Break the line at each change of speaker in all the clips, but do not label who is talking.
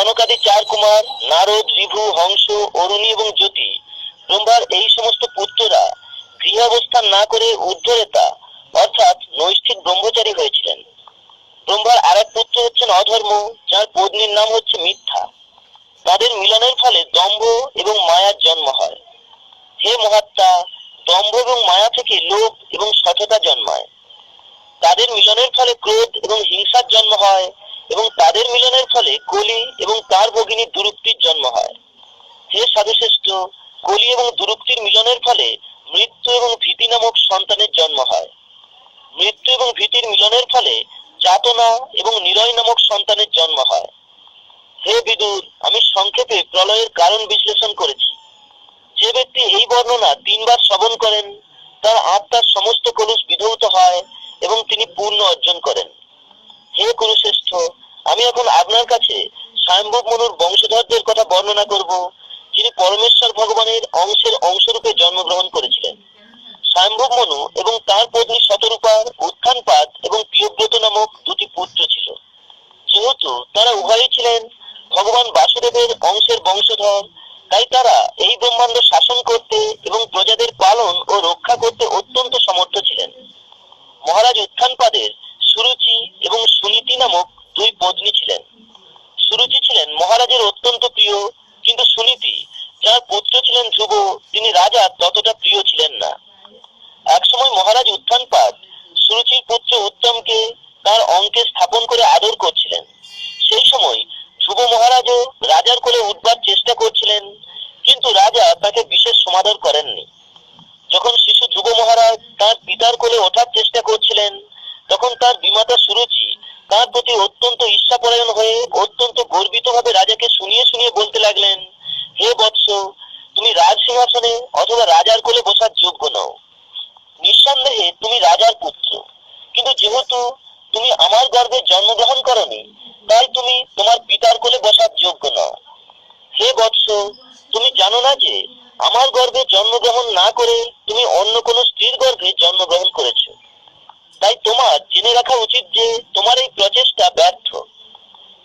সনকাদি চার কুমার, নারদ রিভু হংস, অরুণী এবং জ্যোতি। ব্রহ্মার এই সমস্ত পুত্ররা গৃহাবস্থান না করে ঊর্ধ্বরেতা অর্থাৎ নৈষ্ঠিক ব্রহ্মচারী হয়েছিলেন। ব্রহ্মার আর এক পুত্র হচ্ছেন অধর্ম, যার পত্নীর নাম হচ্ছে মিথ্যা। তাদের মিলনের ফলে দম্ভ এবং মায়ার জন্ম হয়। হে মহাত্মা, দম্ভ এবং মায়া থেকে লোভ এবং সততা জন্মায়। তাদের মিলনের ফলে ক্রোধ এবং হিংসার জন্ম হয়। এবং তাদের মিলনের ফলে কলি এবং তার ভগিনী দুরুক্তির জন্ম হয়। হে সাধুশ্রেষ্ঠ, কলি এবং দুরুক্তির মিলনের ফলে মৃত্যু এবং ভীতি নামক সন্তানের জন্ম হয়। মৃত্যু এবং ভীতির মিলনের ফলে যাতনা এবং নিরয় নামক সন্তানের জন্ম হয়। হে বিদুর, আমি সংক্ষেপে প্রলয়ের কারণ বিশ্লেষণ করেছি। যে ব্যক্তি এই বর্ণনা তিনবার শ্রবণ করেন, তার আত্মার সমস্ত কলুষ বিধৌত হয় এবং তিনি পূর্ণ অর্জন করেন। হে কুরুশ্রেষ্ঠ আমি এখন আপনার কাছে স্বয়ম্ভব মনুর বংশধরদের কথা বর্ণনা করব, যিনি পরমেশ্বর ভগবানের অংশের অংশরূপে জন্মগ্রহণ করেছিলেন। স্বয়ম্ভব মনু এবং তার পত্নী শতরূপার উত্থানপাত এবং প্রিয়ব্রত নামক দুটি পুত্র ছিল। যেহেতু তারা উভয়ই ছিলেন ভগবান বাসুদেবের অংশের বংশধর, তাই তারা এই ব্রহ্মাণ্ড শাসন করতে এবং প্রজাদের পালন ও রক্ষা করতে অত্যন্ত সমর্থ ছিলেন। মহারাজ উত্থানপাদের সুরুচি এবং সুনীতি নামক দুই পত্নী ছিলেন। সুরুচি ছিলেন মহারাজের অত্যন্ত প্রিয়, কিন্তু সুনীতি, যার পুত্র ছিলেন ধ্রুব, তিনি রাজা ততটা প্রিয় ছিলেন না। একসময় মহারাজ উত্থানপাদ সুরুচির পুত্র উত্তমকে তার অঙ্কে স্থাপন করে আদর করছিলেন। সেই সময় ধ্রুব মহারাজও রাজার কোলে উঠবার চেষ্টা করছিলেন, কিন্তু রাজা তাকে বিশেষ সমাদর করেননি। যখন শিশু ধ্রুব মহারাজ তার পিতার কোলে ওঠার চেষ্টা করছিলেন তখন তার বিমাতা সুরুচি তার প্রতি অত্যন্ত ঈর্ষাপরায়ণ হয়ে অত্যন্ত গর্বিত ভাবে রাজাকে শুনিয়ে শুনিয়ে বলতে লাগলেন, হে বৎস, তুমি রাজ সিংহাসনে অথবা রাজার কোলে বসার যোগ্য নও। নিঃসন্দেহে তুমি রাজার পুত্র। কিন্তু যেহেতু তুমি আমার গর্ভে জন্মগ্রহণ করনি, তাই তুমি তোমার পিতার কোলে বসার যোগ্য নও। হে বৎস, তুমি জানো না যে আমার গর্ভে জন্মগ্রহণ না করে তুমি অন্য কোনো স্ত্রীর গর্ভে জন্মগ্রহণ করেছ। তাই তোমার জেনে রাখা উচিত যে তোমার এই প্রচেষ্টা ব্যর্থ।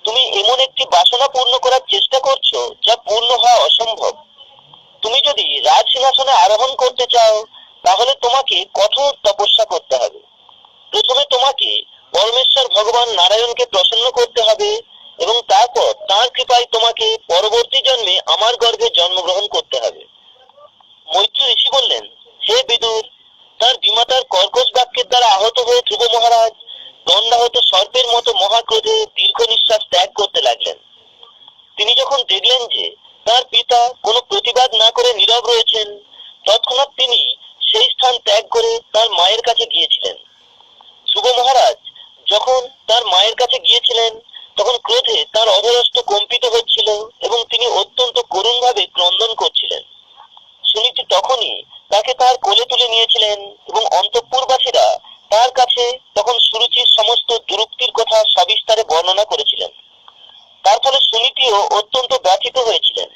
তুমি এমন একটি বাসনা পূর্ণ করার চেষ্টা করছ যা পূর্ণ হওয়া অসম্ভব। তুমি যদি রাজ সিংহাসনে আরোহণ করতে চাও, তাহলে তোমাকে কঠোর তপস্যা করতে হবে। প্রথমে তোমাকে পরমেশ্বর ভগবান নারায়ণকে প্রসন্ন করতে হবে এবং তারপর তার কৃপায় তোমাকে পরবর্তী জন্মে আমার গর্ভে জন্মগ্রহণ করতে হবে। মৈত্র ঋষি বললেন, হে বিদুর তার বিমাতার কর্কশ বাক্যের দ্বারা আহত হয়ে ধ্রুব মহারাজ দণ্ডাহত সর্পের মতো মহাক্রোধে দীর্ঘ নিঃশ্বাস ত্যাগ করতে লাগলেন। তিনি যখন দেখলেন যে তার পিতা কোনো প্রতিবাদ না করে নীরব রয়েছেন, তৎক্ষণাৎ তিনি সেই স্থান ত্যাগ করে তার মায়ের কাছে গিয়েছিলেন। শুভ মহারাজ যখন তার মায়ের কাছে গিয়েছিলেন, তখন ক্রোধে তার অধরস্থ কম্পিত হচ্ছিল এবং তিনি অত্যন্ত করুণভাবে ক্রন্দন করছিলেন। সুনীতি তখনই তাকে তার কোলে তুলে নিয়েছিলেন। এবং অন্তঃপুরবাসীরা তার কাছে তখন সুরুচির সমস্ত দুরুক্তির কথা সবিস্তারে বর্ণনা করেছিলেন। তার ফলে সুনীতিও অত্যন্ত ব্যথিত হয়েছিলেন।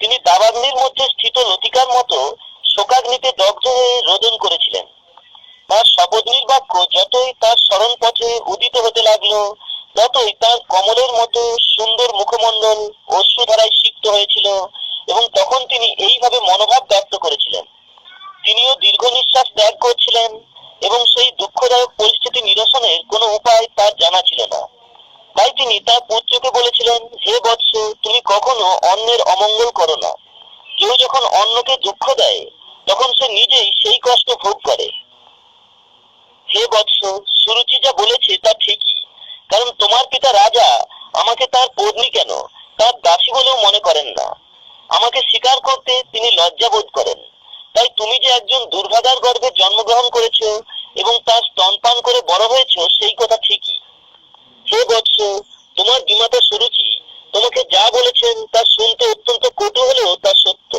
তিনি দাবাগ্নির মধ্যে স্থিত লতিকার মতো শোকাগ্নিতে দগ্ধ হয়ে রোদন করেছিলেন। তার শপথনির বাক্য যতই তার স্মরণ পথে উদিত হতে লাগল, ততই তার কমলের মতো সুন্দর মুখমণ্ডল অশ্রুধারায় সিক্ত হয়েছিল এবং তখন তিনি এইভাবে মনোভাব ব্যক্ত করেছিলেন। তিনিও দীর্ঘ নিঃশ্বাস ত্যাগ করছিলেন এবং সেই দুঃখদায়ক পরিস্থিতি নিরসনের কোনো উপায় তার জানা ছিল না। তাই তিনি তার পুত্রকে বলেছিলেন, হে বৎস, তুমি কখনো অন্যের অমঙ্গল করো না। কেউ যখন অন্যকে দুঃখ দেয়, তখন সে নিজেই সেই কষ্ট ভোগ করে। হে বৎস, সুরুচি যা বলেছে তা ঠিকই, কারণ তোমার পিতা রাজা আমাকে তার পত্নী কেন? তার দাসী বলেও মনে করেন না। আমাকে স্বীকার করতে তিনি লজ্জা বোধ করেন। তাই তুমি যে একজন দুর্ভাগার গর্ভে জন্মগ্রহণ করেছ এবং তার স্তনপান করে বড় হয়েছো, সেই কথা ঠিকই। হে বৎস, তোমার বিমাতা সুরুচি তোমাকে যা বলেছেন তা শুনতে অত্যন্ত কটু হলেও তা সত্য।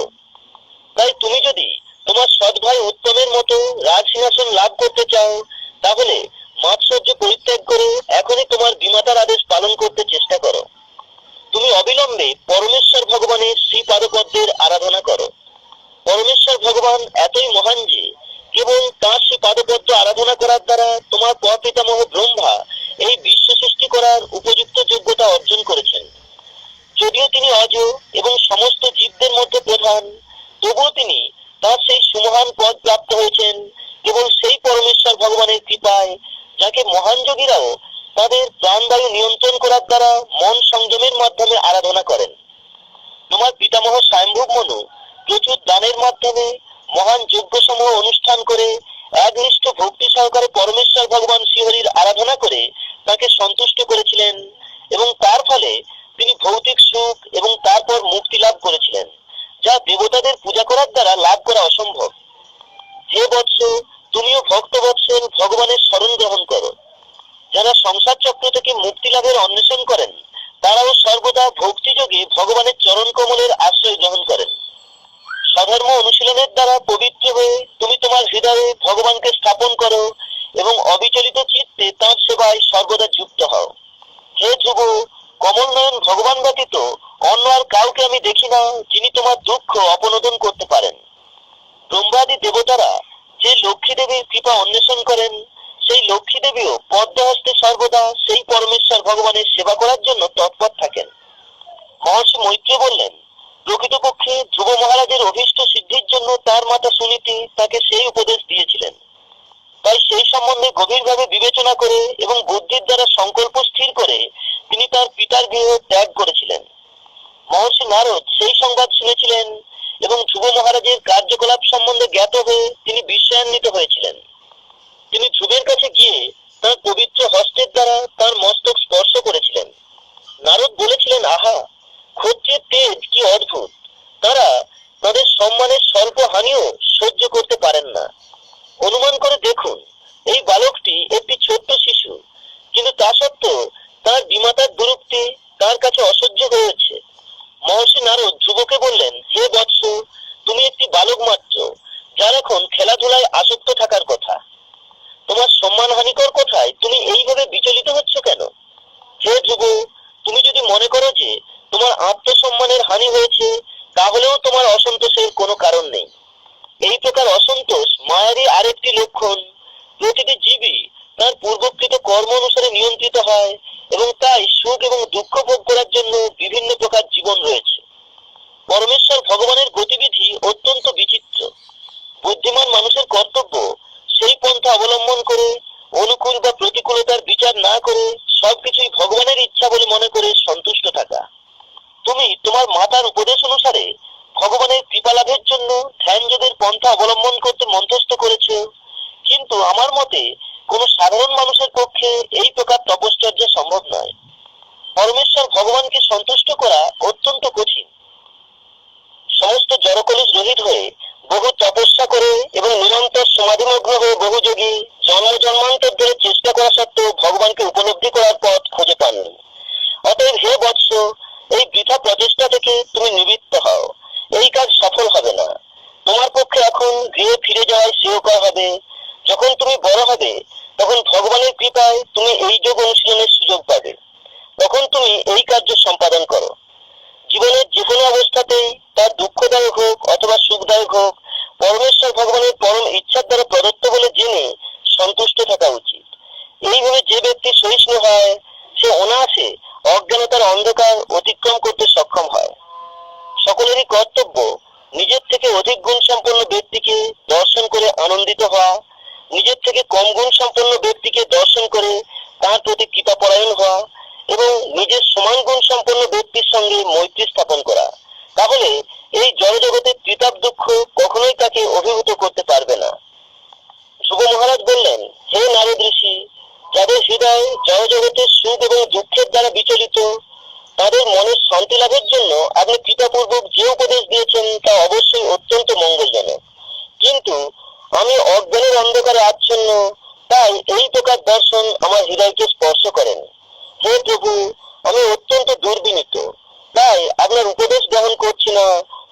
তাই তুমি যদি তোমার সৎ ভাই উত্তমের মতো রাজ সিংহাসন লাভ করতে চাও, তাহলে মাৎসর্য পরিত্যাগ করে এখনই তোমার বিমাতার আদেশ পালন করতে চেষ্টা করো। তুমি অবিলম্বে পরমেশ্বর ভগবানের শ্রী পাদপদ্মের আরাধনা করো। পরমেশ্বর ভগবান এতই মহান যে কেবল তাঁর শ্রী পাদপদ্ম আরাধনা করার দ্বারা তোমার পিতামহ ব্রহ্মা এই বিশ্ব সৃষ্টি করার উপযুক্ত যোগ্যতা অর্জন করেছেন। যদিও তিনি অজ এবং সমস্ত জীবদের মধ্যে প্রধান, তবুও তিনি তার সেই সুমহান পদ প্রাপ্ত হয়েছেন। কেবল সেই পরমেশ্বর ভগবানের কৃপায় যাকে মহান যোগীরাও তাদের প্রাণবায়ু নিয়ন্ত্রণ করার দ্বারা মন সংযমের মাধ্যমে আরাধনা করেন। তোমার পিতামহ স্বয়ম্ভব মনু প্রচুর দানের মাধ্যমে মহান যজ্ঞ সমূহ অনুষ্ঠান করে একনিষ্ঠ ভক্তি সহকারে পরমেশ্বর ভগবান শ্রীহরির আরাধনা করে তাকে সন্তুষ্ট করেছিলেন এবং তার ফলে তিনি ভৌতিক সুখ এবং তারপর মুক্তি লাভ করেছিলেন, যা দেবতাদের পূজা করার দ্বারা লাভ করা অসম্ভব। হে বৎস, তুমিও ভক্ত বৎসল ভগবানের স্মরণ গ্রহণ করো। যারা সংসার চক্র থেকে মুক্তি লাভের অন্বেষণ করেন, তারাও সর্বদা ভক্তিযোগে ভগবানের চরণ কমলের আশ্রয় গ্রহণ করেন। স্বধর্ম অনুশীলনের দ্বারা পবিত্র হয়ে তুমি তোমার হৃদয়ে ভগবানকে স্থাপন করো এবং অবিচলিত চিত্তে তাঁর সেবায় সর্বদা যুক্ত হও। হে ধ্রুব কমল নয়ন ভগবান ব্যতীত অন্য আর কাউকে আমি দেখি না যিনি তোমার দুঃখ অপনোদন করতে পারেন। ব্রহ্মাদি দেবতারা যে লক্ষ্মী দেবীর কৃপা অন্বেষণ করেন, সেই লক্ষ্মী দেবীও পদ্মহস্তে সর্বদা সেই পরমেশ্বর ভগবানের সেবা করার জন্য তৎপর থাকেন। মহর্ষি মৈত্রী বললেন প্রকৃতপক্ষে ধ্রুব মহারাজের অভীষ্ট সিদ্ধির জন্য তার মাতা সুনীতি তাকে সেই উপদেশ দিয়েছিলেন। তাই সেই সম্বন্ধে গভীরভাবে বিবেচনা করে এবং বুদ্ধির দ্বারা সংকল্প স্থির করে তিনি তার পিতার গৃহ ত্যাগ করেছিলেন। মহর্ষি নারদ সেই সংবাদ শুনেছিলেন এবং ধ্রুব মহারাজের কার্যকলাপ সম্বন্ধে জ্ঞাত হয়ে তিনি বিশ্বান্বিত হয়েছিলেন। তিনি ধ্রুবের কাছে গিয়ে তার পবিত্র হস্তের দ্বারা তার মস্তক স্পর্শ করেছিলেন নারদ বলেছিলেন আহা ক্ষত্রিয়ের তেজ কি অদ্ভুত। তারা তাদের সম্মানের স্বল্প হানিও সহ্য করতে পারেন না। অনুমান করে দেখুন, এই বালকটি একটি ছোট্ট শিশু। কিন্তু তা সত্ত্বেও তার বিমাতার দুরুক্তি তার কাছে অসহ্য হয়েছে মহর্ষি নারদ যুবকে বললেন, হে বৎস, তুমি একটি বালক মাত্র, যার এখন খেলাধুলায় আসক্ত থাকার কথা তোমার সম্মান হানিকর কথায় তুমি এইভাবে বিচলিত হচ্ছ কেন হে ধ্রুব তুমি যদি মনে করো যে তোমার আত্মসম্মানের হানি হয়েছে তাহলেও তোমার অসন্তোষের কোনো কারণ নেই এই প্রকার অসন্তোষ মায়ারই আরেকটি লক্ষণ প্রতিটি জীবই তার পূর্বকৃত কর্ম অনুসারে নিয়ন্ত্রিত হয় এবং তাই সুখ এবং দুঃখ ভোগ করার জন্য বিভিন্ন প্রকার জীবন রয়েছে। পরমেশ্বর ভগবানের গতিবিধি অত্যন্ত বিচিত্র। বুদ্ধিমান মানুষের কর্তব্য সেই পন্থা অবলম্বন করে, অনুকূল বা প্রতিকূলতার বিচার না করে সবকিছুই ভগবানের ইচ্ছা বলে মনে করে সন্তুষ্ট থাকা। তুমি তোমার মাতার উপদেশ অনুসারে ভগবানের কৃপা লাভের জন্য ধ্যান যোগের পন্থা অবলম্বন করতে মন্থস্থ করেছে। কিন্তু আমার মতে কোন সাধারণ মানুষের পক্ষে এই প্রকার তপশ্চর্যা সম্ভব নয়। পরমেশ্বর ভগবানকে সন্তুষ্ট করা অত্যন্ত কঠিন। সমস্ত জড়কলিস রহিত হয়ে বহু তপস্যা করে এবং নিরন্তর সমাধিমগ্ন হয়ে বহু যোগী জন্ম জন্মান্তর ধরে চেষ্টা করা সত্ত্বেও ভগবানকে উপলব্ধি করার পথ খুঁজে পাননি। অতএব হে বৎস, এই বৃথা প্রচেষ্টা থেকে তুমি নিবৃত্ত হও। এই কাজ সফল হবে না। তোমার পক্ষে এখন গৃহে ফিরে যাওয়াই শ্রেয়কর হবে। যখন তুমি বড় হবে তখন ভগবানের কৃপায় তুমি এই যোগ অনুশীলনের সুযোগ পাবে। তখন তুমি এই কার্য সম্পাদন করো জীবনের যে কোনো অবস্থাতেই তার দুঃখদায়ক হোক অথবা সুখদায়ক হোক পরমেশ্বর ভগবানের পরম ইচ্ছার দ্বারা প্রদত্ত বলে জেনে সন্তুষ্ট থাকা উচিত এইভাবে যে ব্যক্তি সহিষ্ণু হয় সে অনায়াসে অজ্ঞানতার অন্ধকার অতিক্রম করতে সক্ষম হয় সকলেরই কর্তব্য নিজের থেকে অধিক গুণ সম্পন্ন ব্যক্তিকে দর্শন করে আনন্দিত হওয়া নিজের থেকে কম গুণ সম্পন্ন ব্যক্তিকে দর্শন করে তার প্রতি কৃপাপরায়ণ হওয়া এবং নিজের সমান গুণ সম্পন্ন ব্যক্তির সঙ্গে মৈত্রী স্থাপন করা। তাহলে এই জনজগতের ত্রিতাপ দুঃখ কখনোই তাকে অভিভূত করতে পারবে না। শুভ মহারাজ বললেন, হে নারদ ঋষি, যাদের হৃদয় জনজগতের সুখ এবং দুঃখের দ্বারা বিচলিত, তাদের মনের শান্তি লাভের জন্য আপনি কৃপাপূর্বক যে উপদেশ দিয়েছেন তা অবশ্যই অত্যন্ত মঙ্গলজনক। কিন্তু আমি অজ্ঞানের অন্ধকারে আচ্ছন্ন, তাই এই প্রকার দর্শন আমার হৃদয়কে স্পর্শ করেন। প্রভু আমি অত্যন্ত দুর্বিনীত। তাই আপনার উপদেশ গ্রহণ করছি না,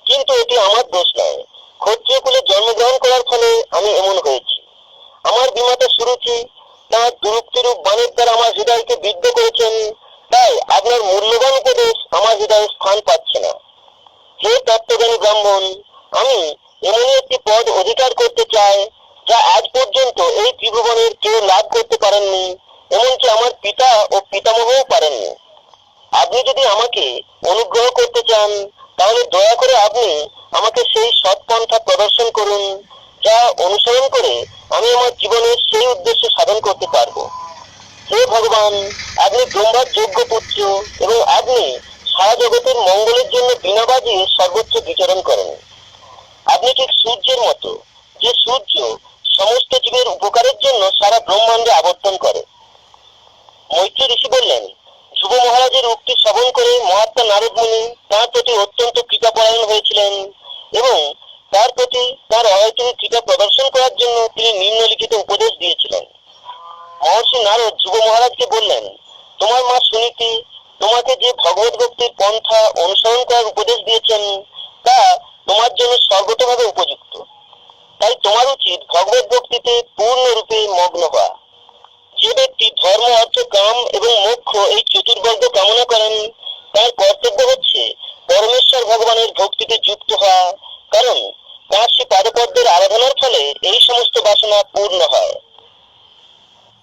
কিন্তু এটি আমার দোষ নয়। ক্ষত্রিয় কুলে জন্মগ্রহণ করার ফলে আমি এমন হয়েছি। আমার বিমাতা সুরুচি তার দুরুক্তিরূপ বাণের দ্বারা আমার হৃদয়কে বিদ্ধ করেছেন তাই আপনার মূল্যবান উপদেশ আমার হৃদয়ে স্থান পাচ্ছে না। হে তত্ত্বজ্ঞানী ব্রাহ্মণ, আমি এমনই একটি পদ অধিকার করতে চাই, যা আজ পর্যন্ত এই ত্রিভুবনের কেউ লাভ করতে পারেননি। এমনকি আমার পিতা ও পিতামহও পারেননি। আপনি যদি আমাকে অনুগ্রহ করতে চান, তাহলে দয়া করে আপনি আমাকে সেই সৎপন্থা প্রদর্শন করুন, যা অনুসরণ করে আমি আমার জীবনের সেই উদ্দেশ্য সাধন করতে পারব। হে ভগবান, আপনি ব্রহ্মার যোগ্য পুত্র এবং আপনি সারা জগতের মঙ্গলের জন্য বিনা বাজিয়ে সর্বোচ্চ বিচরণ করেন। আপনি ঠিক সূর্যের মতো, যে সূর্য সমস্ত জীবের উপকারের জন্য সারা ব্রহ্মাণ্ডে আবর্তন করে। মৈত্র ঋষি বললেন, ধ্রুব মহারাজের উক্তি শ্রবণ করে মহাত্মা নারদ মুনি তার প্রতি অত্যন্ত কৃপাপরায়ণ হয়েছিলেন এবং তার প্রতি তার অহেতুক কৃপা প্রদর্শন করার জন্য তিনি নিম্নলিখিত উপদেশ দিয়েছিলেন। মহর্ষি নারদ ধ্রুব মহারাজকে বললেন, তোমার মা সুনীতি তোমাকে যে ভগবত ভক্তির পন্থা অনুসরণ করার উপদেশ দিয়েছেন, তা তোমার জন্য সর্বতভাবে উপযুক্ত। তাই তোমার উচিত ভগবত ভক্তিতে পূর্ণরূপে মগ্ন হওয়া। ব্যক্তি ধর্ম অর্থ কাম এবং মোক্ষ। এই চতুর্বর্গ কামনা করেন, তার কর্তব্য হচ্ছে পরমেশ্বর ভগবানের ভক্তিতে যুক্ত হওয়া। কারণ তার সে পাদপদ্মের আরাধনার ফলে এই সমস্ত বাসনা পূর্ণ হয়।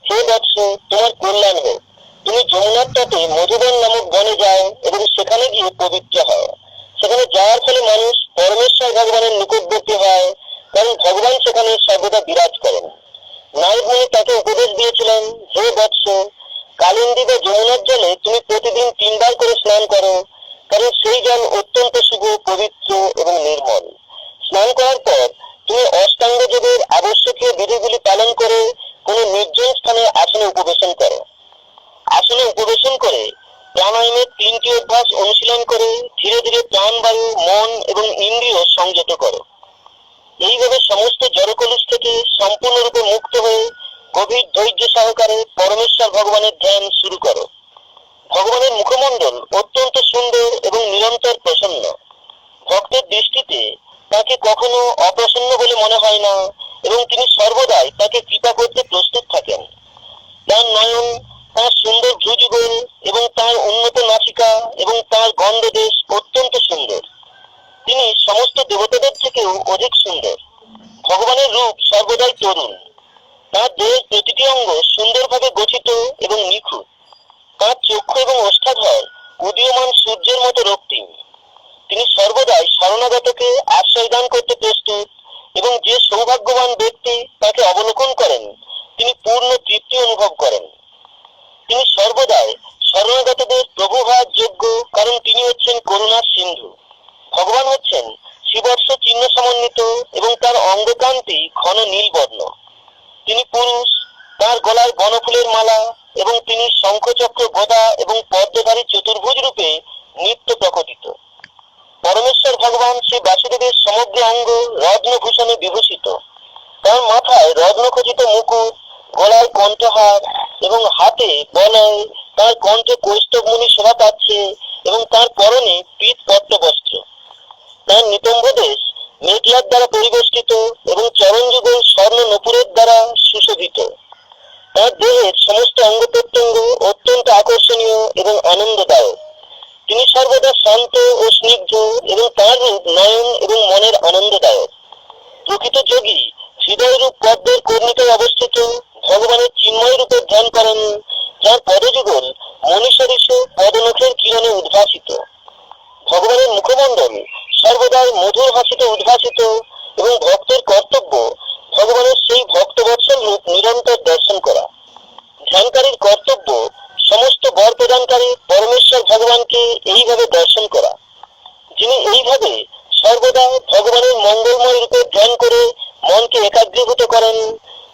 হে বৎস, তোমার কল্যাণ হোক। তুমি যমুনার তটে মধুবন নামক বনে যাও এবং সেখানে গিয়ে পবিত্র হও। সেখানে যাওয়ার ফলে মানুষ পরমেশ্বর ভগবানের নিকটবর্তী হয়, কারণ ভগবান সেখানে সর্বদা বিরাজ করেন। নারদ মুনি তাকে উপদেশ দিয়েছিলেন, হে বৎস কালিন্দী বা জলে তুমি প্রতিদিন তিনবার করে স্নান করো, কারণ সেই জল অত্যন্ত শুভ, পবিত্র এবং নির্মল। স্নান করার পর তুমি অষ্টাঙ্গ যোগের আবশ্যকীয় বিধিগুলি পালন করে কোনো নির্জন স্থানে আসনে উপবেশন করো। আসনে উপবেশন করে প্রাণায়ামের তিনটি অভ্যাস অনুশীলন করে ধীরে ধীরে প্রাণবায়ু মন এবং ইন্দ্রিয় সংযত করো। এইভাবে সমস্ত জড়কলুষ থেকে সম্পূর্ণরূপে মুক্ত হয়ে গভীর ধৈর্য সহকারে পরমেশ্বর ভগবানের ধ্যান শুরু করো। ভগবানের মুখমণ্ডল অত্যন্ত সুন্দর এবং নিরন্তর প্রসন্ন। ভক্তের দৃষ্টিতে তাকে কখনো অপ্রসন্ন বলে মনে হয় না এবং তিনি সর্বদাই তাকে কৃপা করতে প্রস্তুত থাকেন। তার নয়ন, তার সুন্দর ভ্রুযুগল এবং তার উন্নত নাসিকা এবং তার গন্ধদেশ অত্যন্ত সুন্দর। তিনি সমস্ত দেবতাদের থেকেও অধিক সুন্দর। ভগবানের রূপ সর্বদাই তরুণ। তার দেহের প্রতিটি অঙ্গ সুন্দরভাবে গঠিত এবং নিখুঁত। তার চক্ষু এবং ওষ্ঠাধর উদীয়মান সূর্যের মতো রক্তিম। তিনি সর্বদাই শরণাগতকে আশ্রয় দান করতে প্রস্তুত এবং যে সৌভাগ্যবান ব্যক্তি তাকে অবলোকন করেন, তিনি পূর্ণ তৃপ্তি অনুভব করেন। তিনি সর্বদাই শরণাগতদের প্রভু হওয়ার যোগ্য, কারণ তিনি হচ্ছেন করুণার সিন্ধু। ভগবান হচ্ছেন শিবর্ষ চিহ্ন সমন্বিত এবং তার অঙ্গকান্তি ঘন নীল বর্ণ তিনি পুরুষ, তার গলায় বনফুলের মালা এবং তিনি শঙ্খচক্র গদা এবং পদ্মধারী চতুর্ভুজ রূপে নিত্য প্রকটিত। পরমেশ্বর ভগবান শ্রী বাসুদেবের সমগ্র অঙ্গ রত্নভূষণে বিভূষিত। তার মাথায় রত্নখচিত মুকুট গলায় কণ্ঠহার এবং হাতে বলয়, তার কণ্ঠে কৌস্তবমুনি শোভা পাচ্ছে এবং তার পরনে পীত পট্ট বস্ত্র তার নিতম্ব দেশ মেঘলার দ্বারা পরিবেষ্টিত এবং চরণ যুগল স্বর্ণ নপুরের দ্বারা সুশোভিত। তার দেহের সমস্ত অঙ্গ প্রত্যঙ্গ অত্যন্ত আকর্ষণীয় এবং আনন্দদায়ক। তিনি সর্বদা শান্ত ও স্নিগ্ধ এবং তার রূপ নয়ন এবং মনের আনন্দদায়ক। প্রকৃত যোগী হৃদয় রূপ পদ্মের কর্ণিকায় অবস্থিত ভগবানের চিন্ময় রূপে ধ্যান করেন, যার পদযুগল মনীষরিষ পদনখের কিরণে উদ্ভাসিত। ভগবানের মুখমণ্ডল সর্বদাই মধুর হাসিতে উদ্ভাসিত এবং ভক্তের কর্তব্য ভগবানের সেই ভক্তবৎসল রূপ নিরন্তর দর্শন করা। ধ্যানকারীর কর্তব্য সমস্ত বর প্রদানকারী পরমেশ্বর ভগবানকে এইভাবে দর্শন করা। যিনি এইভাবে সর্বদা ভগবানের মঙ্গলময় রূপে ধ্যান করে মনকে একাগ্রীভূত করেন,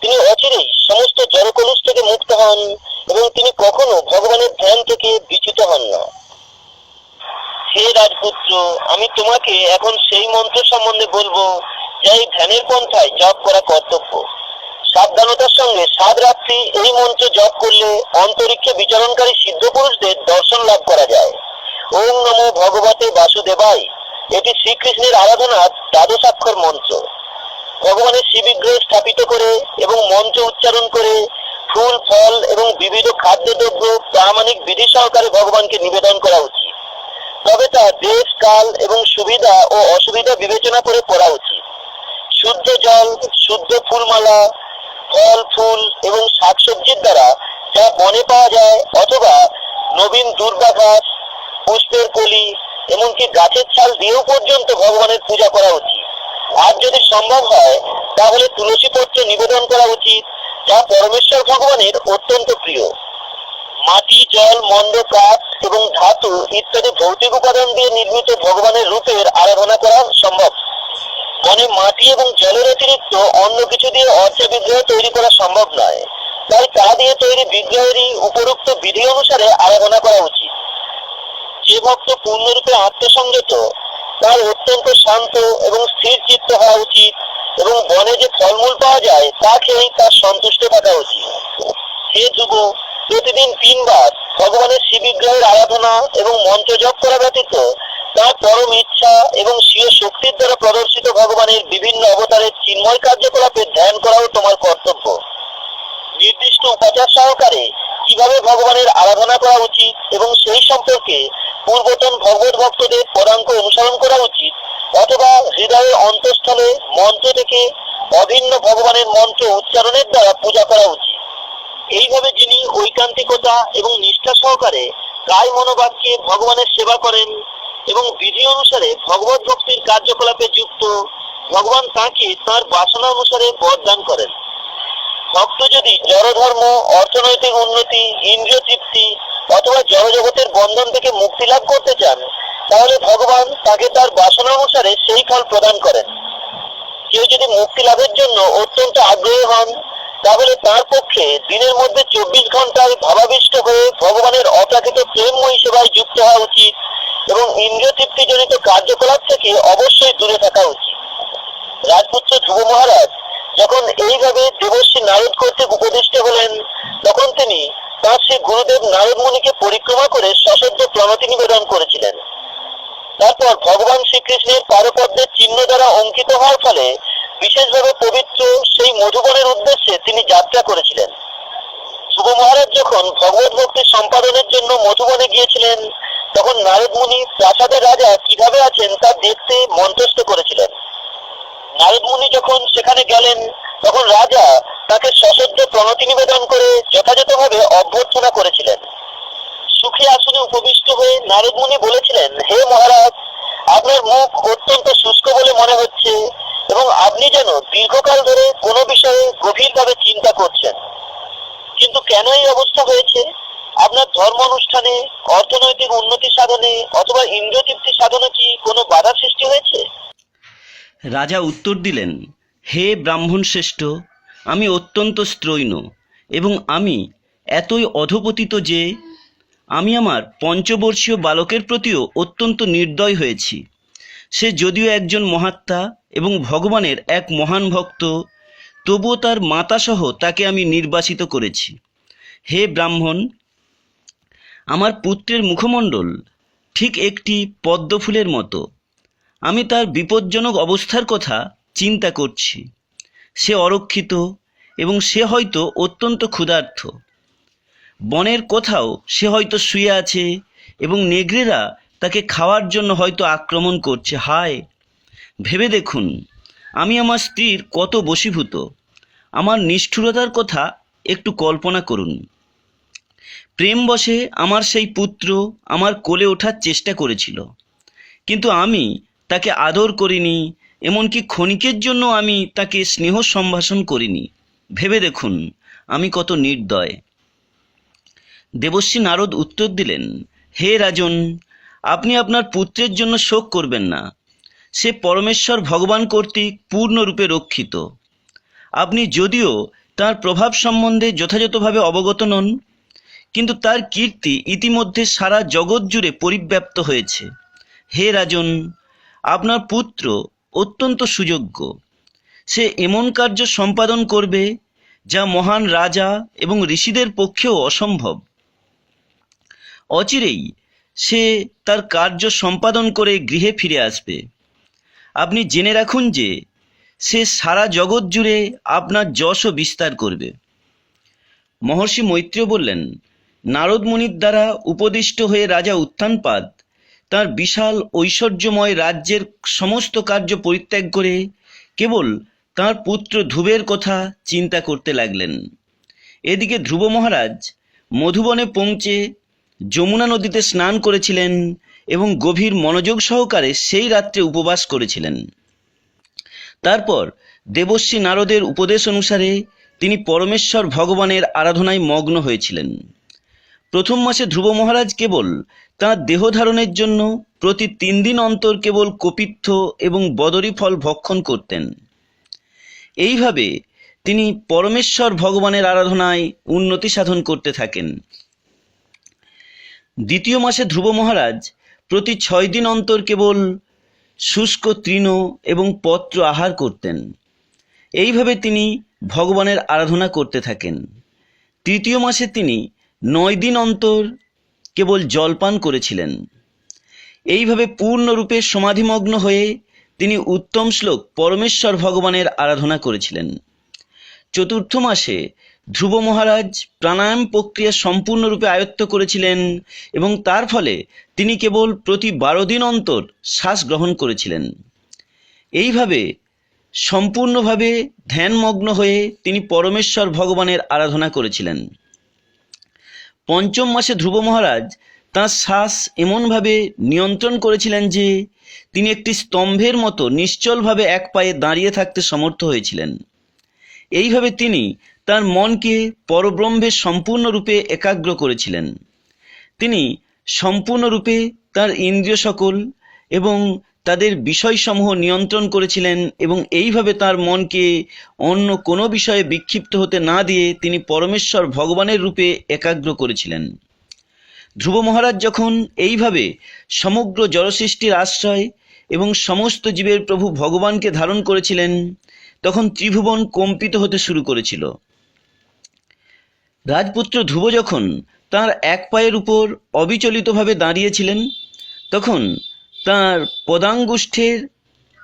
তিনি অচিরেই সমস্ত জড়কলুষ থেকে মুক্ত হন এবং তিনি কখনো ভগবানের ধ্যান থেকে বিচ্যুত হন না। হে রাজপুত্র, আমি তোমাকে এখন সেই মন্ত্র সম্বন্ধে বলব যা এই ধ্যানের পন্থায় জপ করা কর্তব্য। সাবধানতার সঙ্গে সাত রাত্রি এই মন্ত্র জপ করলে অন্তরিক্ষে বিচরণকারী সিদ্ধ পুরুষদের দর্শন লাভ করা যায়। ওম নমো ভগবতে বাসুদেবাই এটি শ্রীকৃষ্ণের আরাধনার দ্বাদশাক্ষর মন্ত্র। ভগবানের শিবিগ্রহ স্থাপিত করে এবং মন্ত্র উচ্চারণ করে ফুল, ফল এবং বিবিধ খাদ্যদ্রব্য প্রামাণিক বিধি সহকারে ভগবানকে নিবেদন করা উচিত। তবে তা দেশ কাল এবং সুবিধা ও অসুবিধা বিবেচনা করে পড়া উচিত। শুদ্ধ জল, শুদ্ধ ফুলমালা, ফল, ফুল এবং শাকসবজির দ্বারা যা বনে পাওয়া যায় অথবা নবীন দুর্গা ঘাস পুষ্পের কলি এমনকি গাছের ছাল দিয়েও পর্যন্ত ভগবানের পূজা করা উচিত। আর যদি সম্ভব হয়, তাহলে তুলসী পত্র নিবেদন করা উচিত, যা পরমেশ্বর ভগবানের অত্যন্ত প্রিয়। মাটি, জল মন্দ কাঠ এবং ধাতু ইত্যাদি ভৌতিক উপাদান দিয়ে নির্মিত ভগবানের রূপের আরাধনা করা সম্ভব। মানে মাটি এবং জলের অতিরিক্ত অন্য কিছু দিয়ে অর্চা বিগ্রহ তৈরি করা সম্ভব নয়। তাই তা দিয়ে তৈরি বিগ্রহেরই উপরোক্ত বিধি অনুসারে আরাধনা করা উচিত। যে ভক্ত পূর্ণরূপে আত্মসংযত, তার অত্যন্ত শান্ত এবং স্থির চিত্ত হওয়া উচিত এবং বনে যে ফলমূল পাওয়া যায়, তা খেয়েই তার সন্তুষ্ট থাকা উচিত। যে যুব প্রতিদিন তিনবার ভগবানের শিব বিগ্রহের আরাধনা এবং মন্ত্র জপ করা ব্যতীত তার পরম ইচ্ছা এবং স্বীয় শক্তির দ্বারা প্রদর্শিত ভগবানের বিভিন্ন অবতারের চিন্ময় কার্যকলাপে ধ্যান করাও তোমার কর্তব্য। নির্দিষ্ট উপাচার সহকারে কীভাবে ভগবানের আরাধনা করা উচিত এবং সেই সম্পর্কে পূর্বতন ভগবত ভক্তদের পদাঙ্ক অনুসরণ করা উচিত অথবা হৃদয়ের অন্তঃস্থলে মন্ত্র থেকে অভিন্ন ভগবানের মন্ত্র উচ্চারণের দ্বারা পূজা করা উচিত। এইভাবে যিনি ঐকান্তিকতা এবং নিষ্ঠা সহকারে কায় মনোবাক্যে ভগবানের সেবা করেন এবং বিধি অনুসারে ভগবত ভক্তির কার্যকলাপে যুক্ত, ভগবান তাকে তার বাসনা অনুসারে বরদান করেন। ভক্ত যদি জড়ধর্ম, অর্থনৈতিক উন্নতি, ইন্দ্রিয় তৃপ্তি অথবা জড়জগতের বন্ধন থেকে মুক্তি লাভ করতে চান, তাহলে ভগবান তাকে তার বাসনা অনুসারে সেই ফল প্রদান করেন। কেউ যদি মুক্তি লাভের জন্য অত্যন্ত আগ্রহী হন তাহলে তার পক্ষে দিনের মধ্যে চব্বিশ ঘন্টায় ভাবাবিষ্ট হয়ে ভগবানের অপ্রাকৃত প্রেমময়ী সেবায় যুক্ত হওয়া উচিত এবং ইন্দ্রিয় তৃপ্তিজনিত কার্যকলাপ থেকে অবশ্যই দূরে থাকা উচিত। রাজপুত্র ধ্রুব মহারাজ যখন এইভাবে দেবশ্রী নারদ কর্তৃক উপদিষ্ট হলেন, তখন তিনি তার শ্রী গুরুদেব নারদ মুনিকে পরিক্রমা করে সশব্দ প্রণতি নিবেদন করেছিলেন। তারপর ভগবান শ্রীকৃষ্ণের পারপদ্মের চিহ্ন দ্বারা অঙ্কিত হওয়ার ফলে বিশেষভাবে পবিত্র সেই মধুবনের উদ্দেশ্যে তিনি যাত্রা করেছিলেন। ধ্রুব মহারাজ যখন ভগবত ভক্তি সম্পাদনের জন্য মধুবনে গিয়েছিলেন, তখন নারদ মুনি প্রাসাদের রাজা কীভাবে আছেন তা দেখতে মন্ত্রস্থ করেছিলেন। নারদ মুনি যখন সেখানে গেলেন, তখন রাজা তাকে সশব্দে প্রণতি নিবেদন করে যথাযথভাবে অভ্যর্থনা করেছিলেন। সুখী আসনে উপবিষ্ট হয়ে নারদ মুনি বলেছিলেন, হে মহারাজ, আপনার মুখ অত্যন্ত শুষ্ক বলে মনে হচ্ছে। এবং আপনি যেন দীর্ঘকাল ধরে কোনো বিষয়ে গভীরভাবে চিন্তা করছেন। কিন্তু কেন এই অবস্থা হয়েছে? আপনার ধর্ম অনুষ্ঠানে অর্থনৈতিক উন্নতি সাধনে অথবা ইন্দ্রতৃপ্তি সাধনে কি কোনো বাধা সৃষ্টি হয়েছে?
রাজা উত্তর দিলেন, হে ব্রাহ্মণ শ্রেষ্ঠ, আমি অত্যন্ত স্ত্রৈণ এবং আমি এতই অধপতিত যে আমি আমার পঞ্চবর্ষীয় বালকের প্রতিও অত্যন্ত নির্দয় হয়েছি। সে যদিও একজন মহাত্মা এবং ভগবানের এক মহান ভক্ত, তবুও তার মাতাসহ তাকে আমি নির্বাসিত করেছি। হে ব্রাহ্মণ, আমার পুত্রের মুখমণ্ডল ঠিক একটি পদ্মফুলের মতো। আমি তার বিপজ্জনক অবস্থার কথা চিন্তা করছি। সে অরক্ষিত এবং সে হয়তো অত্যন্ত ক্ষুধার্থ বনের কোথাও সে হয়তো শুয়ে আছে এবং নেগরেরা তাকে খাওয়ার জন্য হয়তো আক্রমণ করছে। হায়, ভেবে দেখুন, আমি আমার স্ত্রীর কত বশীভূত। আমার নিষ্ঠুরতার কথা একটু কল্পনা করুন। প্রেম বশে আমার সেই পুত্র আমার কোলে ওঠার চেষ্টা করেছিল। কিন্তু আমি তাকে আদর করিনি, এমনকি ক্ষণিকের জন্য আমি তাকে স্নেহ সম্ভাষণ করিনি। ভেবে দেখুন, আমি কত নির্দয়। দেবশ্রী নারদ উত্তর দিলেন, হে রাজন আপনি আপনার পুত্রের জন্য শোক করবেন না। সে পরমেশ্বর ভগবান কর্তৃক পূর্ণরূপে রক্ষিত। আপনি যদিও তার প্রভাব সম্বন্ধে যথাযথভাবে অবগত নন, কিন্তু তার কীর্তি ইতিমধ্যে সারা জগৎ জুড়ে পরিব্যাপ্ত হয়েছে। হে রাজন, আপনার পুত্র অত্যন্ত সুযোগ্য। সে এমন কার্য সম্পাদন করবে যা মহান রাজা এবং ঋষিদের পক্ষেও অসম্ভব। অচিরেই সে তার কার্য সম্পাদন করে গৃহে ফিরে আসবে। আপনি জেনে রাখুন যে সে সারা জগৎ জুড়ে আপনার যশও বিস্তার করবে। মহর্ষি মৈত্রেয় বললেন, নারদ মুনির দ্বারা উপদিষ্ট হয়ে রাজা উত্থানপাদ তার বিশাল ঐশ্বর্যময় রাজ্যের সমস্ত কার্য পরিত্যাগ করে কেবল তার পুত্র ধ্রুবের কথা চিন্তা করতে লাগলেন। এদিকে ধ্রুব মহারাজ মধুবনে পৌঁছে যমুনা নদীতে স্নান করেছিলেন এবং গভীর মনোযোগ সহকারে সেই রাত্রে উপবাস করেছিলেন। তারপর দেবশ্রী নারদের উপদেশ অনুসারে তিনি পরমেশ্বর ভগবানের আরাধনায় মগ্ন হয়েছিলেন। প্রথম মাসে ধ্রুব মহারাজ কেবল তাঁর দেহ ধারণের জন্য প্রতি তিন দিন অন্তর কেবল কপিত্থ এবং বদরি ফল ভক্ষণ করতেন। এইভাবে তিনি পরমেশ্বর ভগবানের আরাধনায় উন্নতি সাধন করতে থাকেন। দ্বিতীয় মাসে ধ্রুব মহারাজ প্রতি ছয় দিন অন্তর কেবল শুষ্ক তৃণ এবং পত্র আহার করতেন। এইভাবে তিনি ভগবানের আরাধনা করতে থাকেন। তৃতীয় মাসে তিনি নয় দিন অন্তর কেবল জলপান করেছিলেন। এইভাবে পূর্ণরূপে সমাধিমগ্ন হয়ে তিনি উত্তম শ্লোক পরমেশ্বর ভগবানের আরাধনা করেছিলেন। চতুর্থ মাসে ধ্রুব মহারাজ প্রাণায়াম প্রক্রিয়া সম্পূর্ণরূপে আয়ত্ত করেছিলেন এবং তার ফলে তিনি কেবল প্রতি বারো দিন অন্তর শ্বাস গ্রহণ করেছিলেন। এইভাবে সম্পূর্ণভাবে ধ্যানমগ্ন হয়ে তিনি পরমেশ্বর ভগবানের আরাধনা করেছিলেন। পঞ্চম মাসে ধ্রুব মহারাজ তাঁর শ্বাস এমনভাবে নিয়ন্ত্রণ করেছিলেন যে তিনি একটি স্তম্ভের মতো নিশ্চলভাবে এক পায়ে দাঁড়িয়ে থাকতে সমর্থ হয়েছিলেন। এইভাবে তিনি তার মনকে পরব্রহ্মে সম্পূর্ণরূপে একাগ্র করেছিলেন। তিনি সম্পূর্ণরূপে তার ইন্দ্রিয় সকল এবং তাদের বিষয়সমূহ নিয়ন্ত্রণ করেছিলেন এবং এইভাবে তার মনকে অন্য কোনো বিষয়ে বিক্ষিপ্ত হতে না দিয়ে তিনি পরমেশ্বর ভগবানের রূপে একাগ্র করেছিলেন। ধ্রুব মহারাজ যখন এইভাবে সমগ্র জড়সৃষ্টির আশ্রয় এবং সমস্ত জীবের প্রভু ভগবানকে ধারণ করেছিলেন, তখন ত্রিভুবন কম্পিত হতে শুরু করেছিল। রাজপুত্র ধ্রুব যখন তার এক পায়ের উপর অবিচলিতভাবে দাঁড়িয়েছিলেন, তখন তার পদাঙ্গুষ্ঠের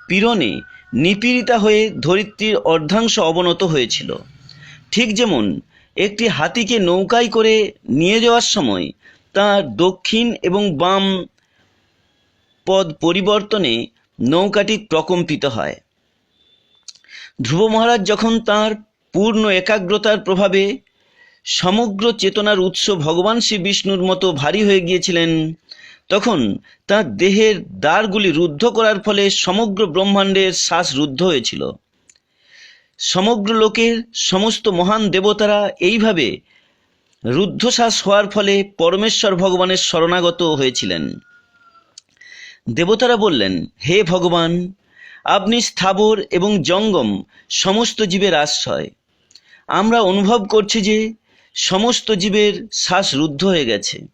পীড়নে নিপীড়িতা হয়ে ধরিত্রীর অর্ধাংশ অবনত হয়েছিল। ঠিক যেমন একটি হাতিকে নৌকায় করে নিয়ে যাওয়ার সময় তার দক্ষিণ এবং বাম পদ পরিবর্তনে নৌকাটি প্রকম্পিত হয়। ধ্রুব মহারাজ যখন তার পূর্ণ একাগ্রতার প্রভাবে সমগ্র চেতনার উৎস ভগবান শ্রী বিষ্ণুর মতো ভারী হয়ে গিয়েছিলেন। তখন তার দেহের দ্বারগুলি রুদ্ধ করার ফলে সমগ্র ব্রহ্মাণ্ডের শ্বাস রুদ্ধ হয়েছিল। সমগ্র লোকের সমস্ত মহান দেবতারা এইভাবে রুদ্ধশ্বাস হওয়ার ফলে পরমেশ্বর ভগবানের শরণাগত হয়েছিলেন। দেবতারা বললেন, হে ভগবান, আপনি স্থাবর এবং জঙ্গম সমস্ত জীবের আশ্রয়। আমরা অনুভব করছি যে সমস্ত জীবের শ্বাস রুদ্ধ হয়ে গেছে।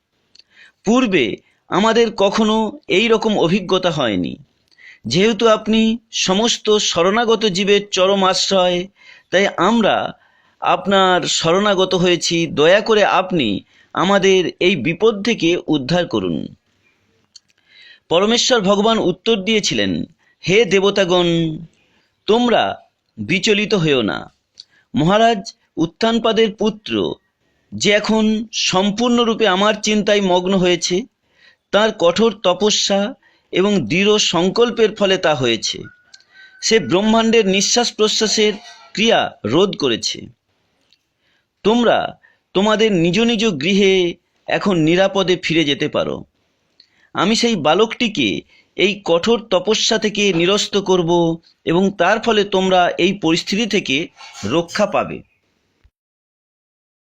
পূর্বে আমাদের কখনো এই রকম অভিজ্ঞতা হয়নি। যেহেতু আপনি সমস্ত শরণাগত জীবের চরম আশ্রয়, তাই আমরা আপনার শরণাগত হয়েছি। দয়া করে আপনি আমাদের এই বিপদ থেকে উদ্ধার করুন। পরমেশ্বর ভগবান উত্তর দিয়েছিলেন, হে দেবতাগণ, তোমরা বিচলিত হয়েও না। মহারাজ উত্থানপাদের পুত্র যে এখন সম্পূর্ণরূপে আমার চিন্তায় মগ্ন হয়েছে, তার কঠোর তপস্যা এবং দৃঢ় সংকল্পের ফলে তা হয়েছে। সে ব্রহ্মাণ্ডের নিঃশ্বাস প্রশ্বাসের ক্রিয়া রোধ করেছে। তোমরা তোমাদের নিজ নিজ গৃহে এখন নিরাপদে ফিরে যেতে পারো। আমি সেই বালকটিকে এই কঠোর তপস্যা থেকে নিরস্ত করব এবং তার ফলে তোমরা এই পরিস্থিতি থেকে রক্ষা পাবে।